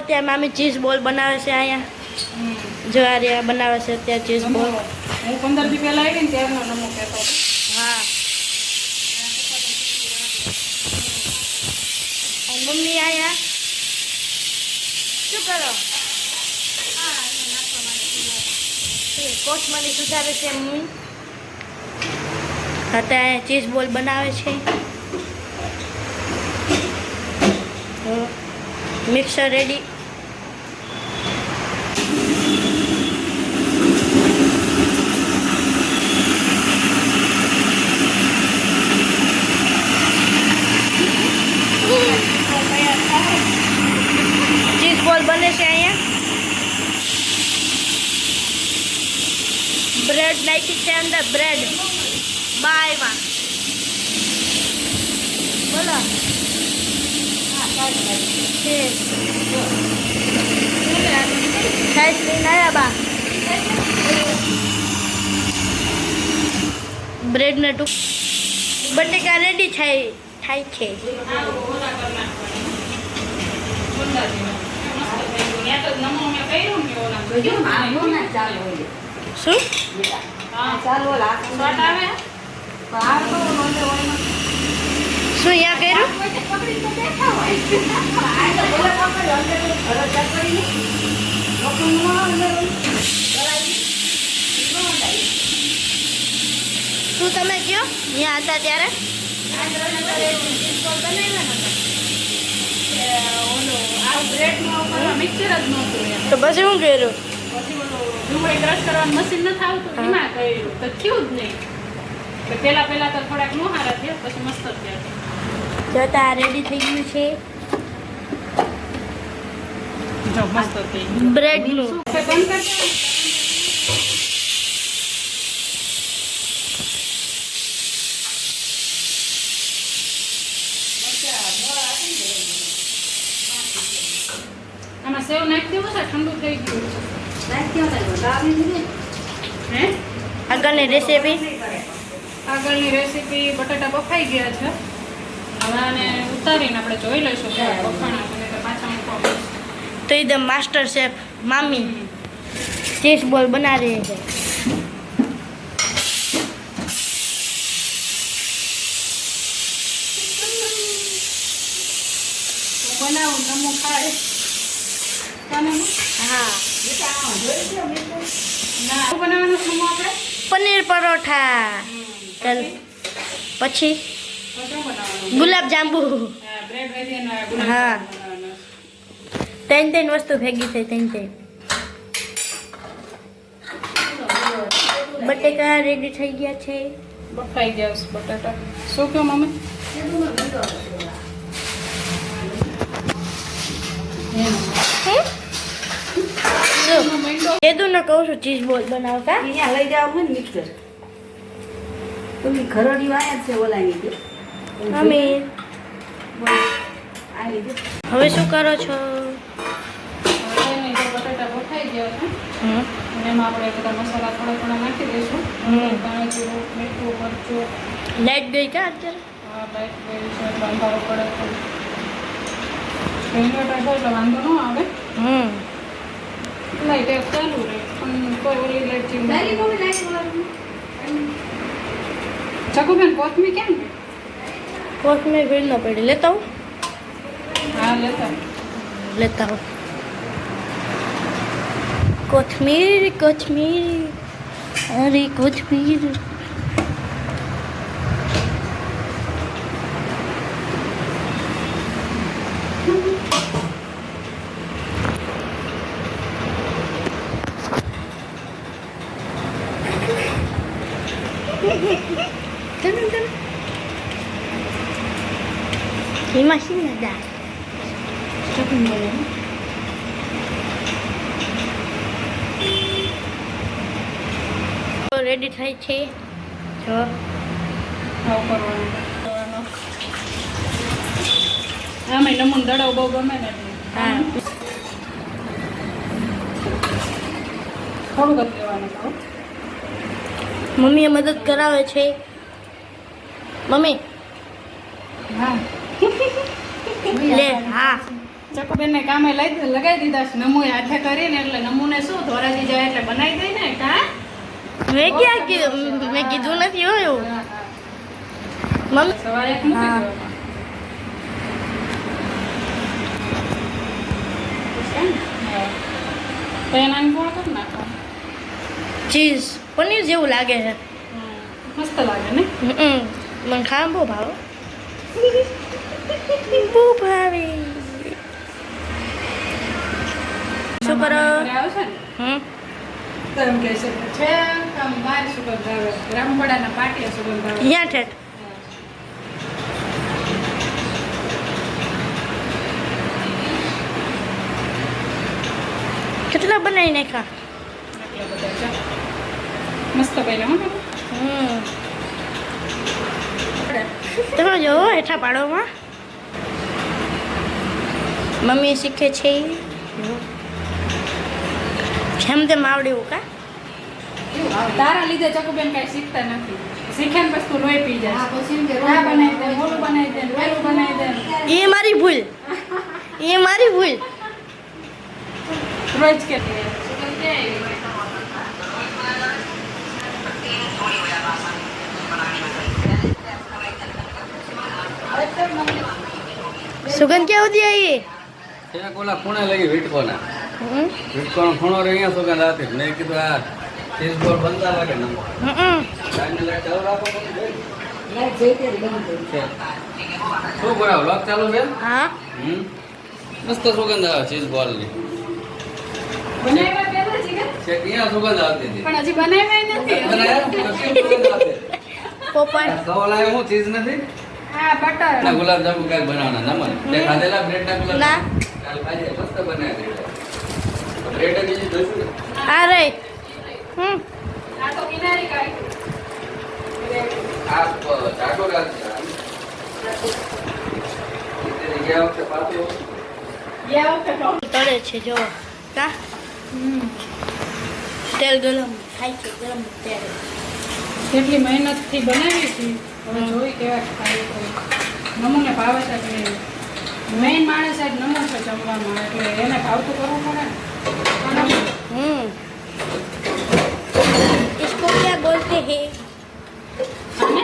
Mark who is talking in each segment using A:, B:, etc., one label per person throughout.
A: અત્યારે મામી ચીઝ બોલ બનાવે છે અહીંયા. જો આ રહ્યા બનાવે છે અત્યારે ચીઝ બોલ.
B: હું પંદર દી પહેલા આવી ને ત્યારનો નમો કહેતો
A: હા. મમ્મી આયા? શું કરો? કોથમરી સુધારે છે મમ્મી. અત્યારે ચીઝ બોલ બનાવે છે. મિક્સર રેડી ચીઝ બોલ બને છે અહીંયા બ્રેડ નાખી છે બોલો લઈને આવ્યા બા બ્રેડને ટૂંક. બટેકા રેડી થાય થાય છે. શું? શું યા કર્યું? શું તમે કયો? ત્યાં હતા ત્યારે? તો પછી શું કર્યું?
B: ડુંગળી ક્રશ કરવાનું મશીન નથી આવતું. એમાં કર્યું. તો થયું જ નહીં. પેલા પેલા તો થોડાક મોહારા થયા, પછી મસ્ત થયા.
A: જોતા રેડી થઈ ગયું છે.
B: જો મસ્ત થઈ
A: બ્રેડનું
B: આમાં સેવ નાખી દેવું છે ઠંડુ થઈ ગયું.
C: દીધી
B: હે?
A: આગળની રેસીપી
B: આગળની રેસીપી બટાટા બફાઈ ગયા છે. હવે આને ઉતારીને આપણે જોઈ લઈશું કે બફાણા પાછા મૂકવા
A: તો એકદમ માસ્ટર શેફ મામી. ચીઝ બોલ બનાવી છે.
B: બનાવું નમો ખાય.
A: હા? પનીર પરોઠા. ચાલ પછી? ગુલાબ જાંબુ.
B: હા.
A: ત્રણ ત્રણ વસ્તુ ભેગી થઈ ત્રણ ત્રણ. બટેકા રેડી થઈ ગયા છે.
B: બફાઈ ગયા છે બટાટા શું કહો મમ્મી?
A: કીધું ને કહું છું ચીઝ બોલ બનાવતા.
C: અહીંયા લઈ જાવ મિક્સર. તમે ઘરોની વાયા છે ઓલાની. લીધે
A: હવે શું કરો છો?
B: બટાટા બફાઈ ગયા છે
A: હમ.
B: અને એમાં આપણે બધા મસાલા થોડા થોડા નાખી દઈશું.
A: હમ.
B: ધાણા જીરું મીઠું મરચું.
A: લાઈટ ગઈ કા અત્યારે?
B: લાઈટ છે. એટલે પડે તો ઇન્વર્ટર એટલે વાંધો ન આવે.
A: હમ.
B: લાઈટ એક ચાલુ રહે. પણ કોઈ ઓલી લાઈટ
C: ઓલાની.
B: ચકુબેન કોથમી કેમ?
A: કોથમીર ભીડ ન પડી. લેતા
B: હું લેતા
A: હું કોથમીર કોથમીર. અરે કોથમીર. Come on, come Lima sila dah.
C: ચકલી com ને.
A: રેડી થાય છે જો
B: આમાં નમૂન દડાવ બહુ ગમે ને.
A: હા
B: થોડુંક જ લેવાનું
A: મમ્મીએ મદદ કરાવે છે મમ્મી
B: હા
A: લે હા.
B: ચકુબેનને કામે લઈ લગાવી દીધા છે નમુએ હાથે કરીને એટલે નમુને શું? ધોરાજી જાય એટલે બનાવી દઈ ને કા?
A: મેં ક્યાં કીધું? મેં કીધું નથી હોય એવું. મમ્મી
B: સવારે એક મૂકી
A: હા.
B: દો. એમાં. હા. તો એના ગોળ કરી નાખો
A: ચીઝ. પનીર જેવું લાગે છે.
B: મસ્ત લાગે ને?
A: મને ખાવા બહુ ભાવે. બહુ ભાવે શું કરો?
B: ઘરે આવશે ને
A: હમ
B: તો છે કે છે આમ બહાર સુગંધ આવે રામપડાના પાટિયા સુગંધ આવે
A: અહીંયા ઠેઠ. કેટલા બનાવી નાખ્યા?
B: મસ્ત બન્યા
A: તમે જોવો હેઠા પાડોમાં મમ્મી શીખે છે. જેમ તેમ આવડે એવું કા?
B: તારા લીધે ચકુબેન કઈ શીખતા નથી. શીખે ને પછી તું લોહી પી જાય
C: હા, પછી એમ કે
B: આ બનાવી દે ઓલું બનાવી દે પેલું બનાવી દે.
A: એ મારી ભૂલ. એ મારી ભૂલ.
B: રોજ કે
A: સુગંધ ક્યાં સુધી આવી
D: ત્યાં કોલા ખૂણે લઈ વીટકોના. વીટકોનો ખૂણો રહી અહીંયા સુગંધ આવતી મેં કીધું આ ચીઝ બોલ બનતા લાગે ને. છે. શું કરાવ લોક ચાલુ છે? મસ્ત સુગંધ આવે ચીઝ
B: કે?
D: છે અહીંયા સુગંધ આવતી હતી.
B: પણ હજી બનાવ્યા નથી.
A: પોપટ
D: હું ચીઝ નથી?
B: હા બટર.
D: ગુલાબ જાંબુ કઈ બનાવવાના નમન. તે ખાધેલા બ્રેડ ના. ગુલાબ
A: આ રે હમ. તળે છે જો કા? તેલ ગરમ થાય છે, ગરમ તેલ
B: કેટલી મહેનતથી બનાવી છે હવે જોઈ કેવા નમૂને ભાવે છે મેઇન માણસ જ નમો છે જમવામાં એટલે એને ભાવતું કરવું પડે ને
A: हम्म इसको क्या बोलते हैं
B: અને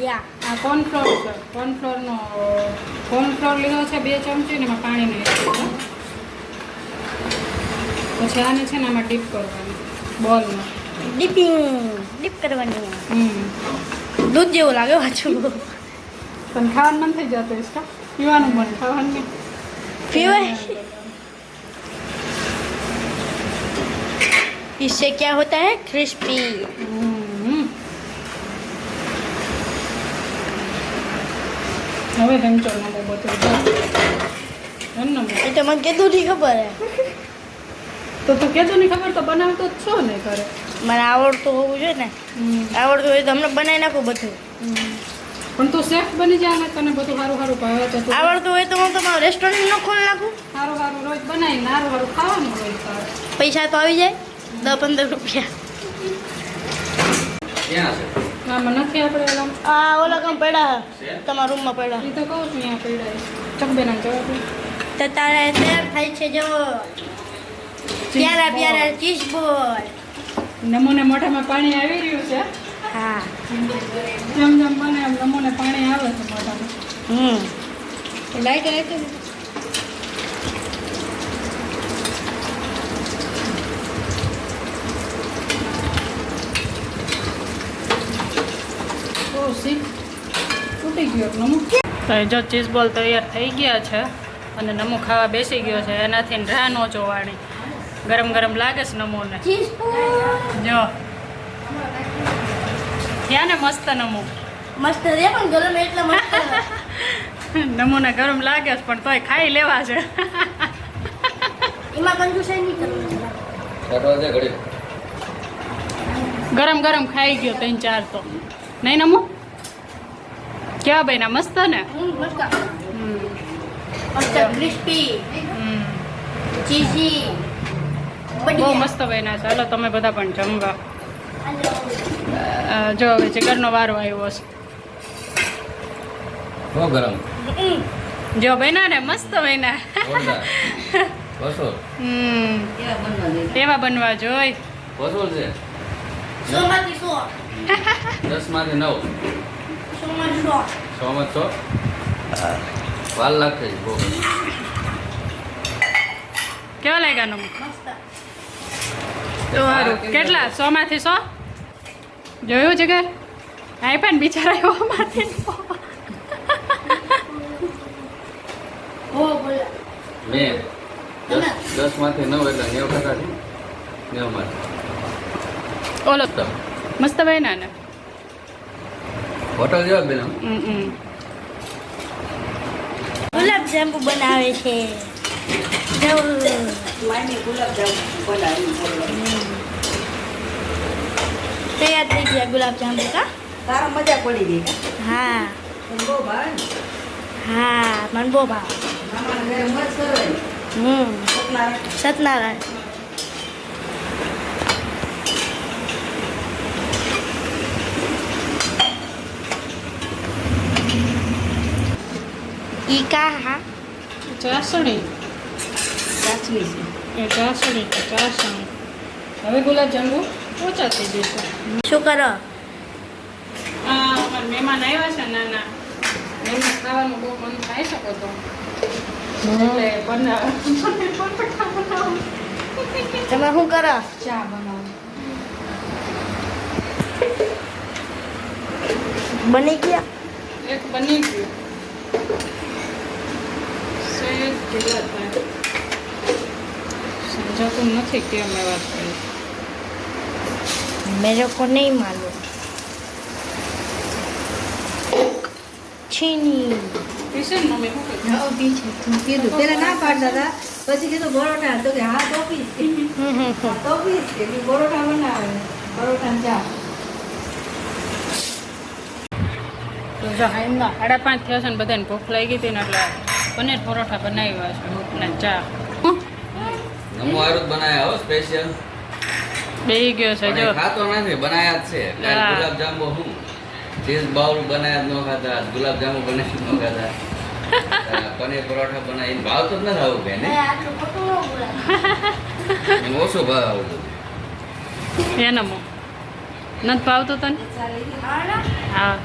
A: या
B: આ કોર્નફ્લોર છે કોર્નફ્લોરનો કોર્નફ્લોર લીધો છે બે ચમચી ને એમાં પાણી નાખ્યું છે પછી આને છે ને આમાં ડીપ કરવાની બોલમાં
A: डिपिंग डिप करवानी है
B: હમ
A: दूध જેવું લાગે પાછું
B: તને ખાવાનું મન થઈ જતું ઇસકા પીવાનું મન ખાવાનું નહીં
A: पीवे इससे क्या होता है क्रिस्पी
B: હમ. હવે ધમચો નમો બધું ધન નમો
A: એ તો મને કીધું નહીં ખબર હે
B: તો તું કહેતો નહીં ખબર તો બનાવતો જ છો ને ઘરે
A: મને આવડતું હોવું જોઈએ ને
B: હમ.
A: આવડતું હોય તો હમણાં બનાવી નાખું બધું
B: હમ. પણ તું શેફ બની જા ને તને બધું સારું સારું ભાવે તો
A: આવડતું હોય તો હું તમારું રેસ્ટોરન્ટ ન ખોલી નાખું.
B: સારું સારું રોજ બનાવીને સારું સારું ખાવાનું રોજ
A: પૈસા તો આવી જાય. દસ પંદર રૂપિયા.
B: આમાં નથી આપણે
A: આ ઓલા કામ પડ્યા તમારા રૂમમાં પડ્યા.
B: એ તો કહું છું અહીંયા પીડાય ચકબેના જવાબ
A: તો તારે તૈયાર થાય છે જો. પ્યારા પ્યારા ચીઝ બોલ
B: નમૂને મોઢામાં પાણી આવી રહ્યું છે.
A: હા.
B: જેમ જેમ બને એમ નમૂને પાણી આવે છે મોઢામાં.
A: હમ.
B: લાઈટ નમો તો જો ચીઝ બોલ તૈયાર થઈ ગયા છે અને નમો ખાવા બેસી ગયો છે. એનાથી રાહ ન જોવાની. ગરમ ગરમ લાગે છે નમોને.
A: ચીઝ
B: જો. થયા ને મસ્ત નમો.
A: મસ્ત રે પણ ગરમ એટલે મસ્ત
B: નમોના ગરમ લાગે છે પણ તોય ખાઈ લેવા છે.
A: એમાં કંજુસાઈ નહીં કરવું
D: ઘડી
B: ગરમ ગરમ ખાઈ ગયો ત્રણ ચાર તો. નહીં નમો? કેવા મસ્ત ને?
A: હમ મસ્ત. ચીઝી
B: બહુ મસ્ત ભાઈ ના ચાલો તમે બધા પણ જમવા. જો હવે જીગરનો વારો આવ્યો છે
D: બહુ ગરમ.
B: જો બન્યા ને મસ્ત બન્યા. હમ.
C: કેવા બનવા દે.
B: એવા બનવા જોઈ.
D: વસૂલ છે. દસમાંથી નવ.
A: સો.
D: વાર લાગશે
B: કેવા લાગ્યા કેટલા? સો માંથી સો? જોયું છે કે? આપ્યા પણ બિચારા એવો માથે
A: હો બોલે.
D: મેં દસ દસમાંથી નવ એટલે નેવ ટકા છે. નેવમાંથી.
B: ઓલો મસ્ત. બન્યા ને
D: હોટલ જેવા બેન
B: હમ હમ.
A: ગુલાબ જાંબુ બનાવે છે.
C: ગુલાબ જાંબુ બનાવી.
A: તૈયાર થઈ ગયા ગુલાબ જાંબુ કા?
C: તારા મજા પડી ગઈ.
A: હા.
C: બહુ ભાવે
A: હા મને બહુ ભાવ
C: ઘરે મસ્ત કરે
A: હમ.
C: સતનારાયણ.
A: સત્યનારાયણ ઈ કા હા?
B: ચાસણી.
C: ચાસણી
B: એ ચાસણી ચાસણી. હવે ગુલાબ જાંબુ? ઓછા થઈ જશે.
A: શું કરો?
B: મહેમાન આવ્યા છે નાના. એમને ખાવાનું બહુ મન થાય શકો તો એટલે બનાવ
A: તમે શું કરો?
B: ચા બનાવો.
A: બની ગયા?
B: એક બની ગયું. સમજાતું નથી કેમ એ વાત કરી
A: મેરે કો નહીં માલુમ છીની
B: પીસે મમ્મી શું કહે
C: છે. તું કીધું. પેલા ના પાડતા હતા. પછી કીધું પરોઠા તો કે હા તો પીશ કે. હા, તો પીશ કે બી પરોઠા બનાવે. પરોઠા ને ચા
B: તો જો હાઈના સાડા પાંચ થયા છે ને બધાને ભૂખ લાગી હતી ને એટલે પનીર પરોઠા બનાવ્યા છે ને ચા. હો
D: સ્પેશિયલ
B: બેહી ગયો છે જો.
D: ખાતો નથી બનાયા જ છે ગુલાબ જાંબુ હું. ચીઝ બાઉલ બનાયા જ ન ખાતા ગુલાબ જાંબુ બનાવી ન ખાતા. પનીર પરોઠા બનાવીને ભાવતો જ નથી આવું કઈ ને
A: આટલું ખોટું ન બોલાય.
D: એમ ઓછો ભાવ આવું.
B: એનામાં. નથી ભાવતો તને?
A: હા
B: હા.